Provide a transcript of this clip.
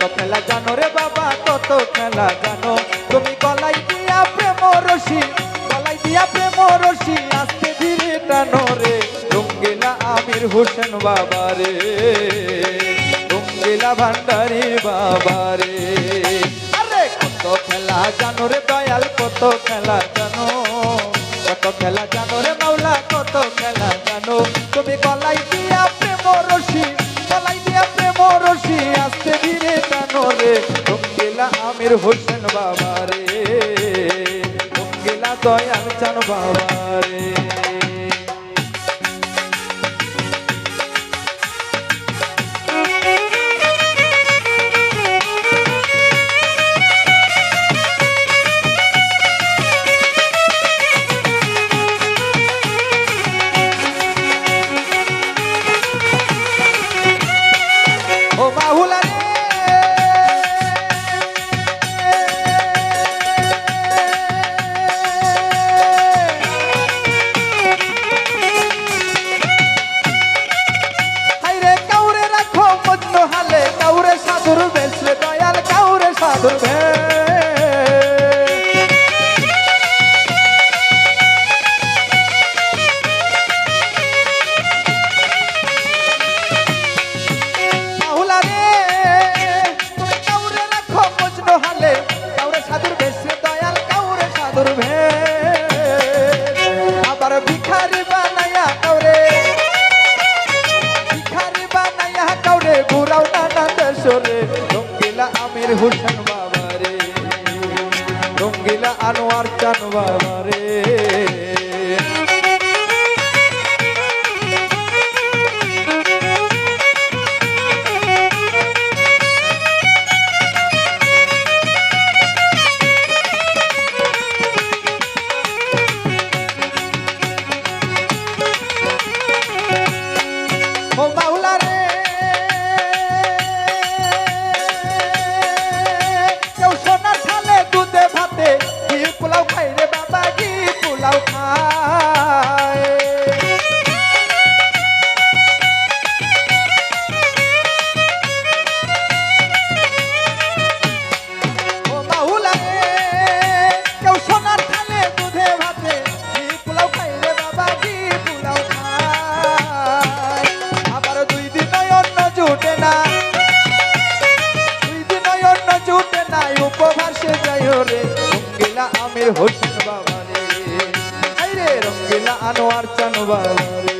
কত খেলা জানো রে বাবা, কত খেলা জানো? তুমি গলাই দিয়া প্রেম রশি গলাই দিয়া প্রেম রশি, আস্তে ধীরে টানো রে। রঙ্গিলা আমির হোসেন বাবা রে, রঙ্গিলা ভান্ডারি বাবা রে। আরে কত খেলা জানো রে দয়াল, কত খেলা জানো? কত খেলা জানো আমির হোসেন বাবা রে। দয়াল চান বাবা রে। আবার ভিখারি বানায়া কাউরে ভিখারি বানায়া কাউরে ঘুরাও নানা দেশরে। রঙ্গিলা আমির হোসেন বাবারে রঙ্গিলা আনোয়ার চান বাবা হোসেন বাবা রে রঙ্গিলা আনোয়ার চান বাবা রে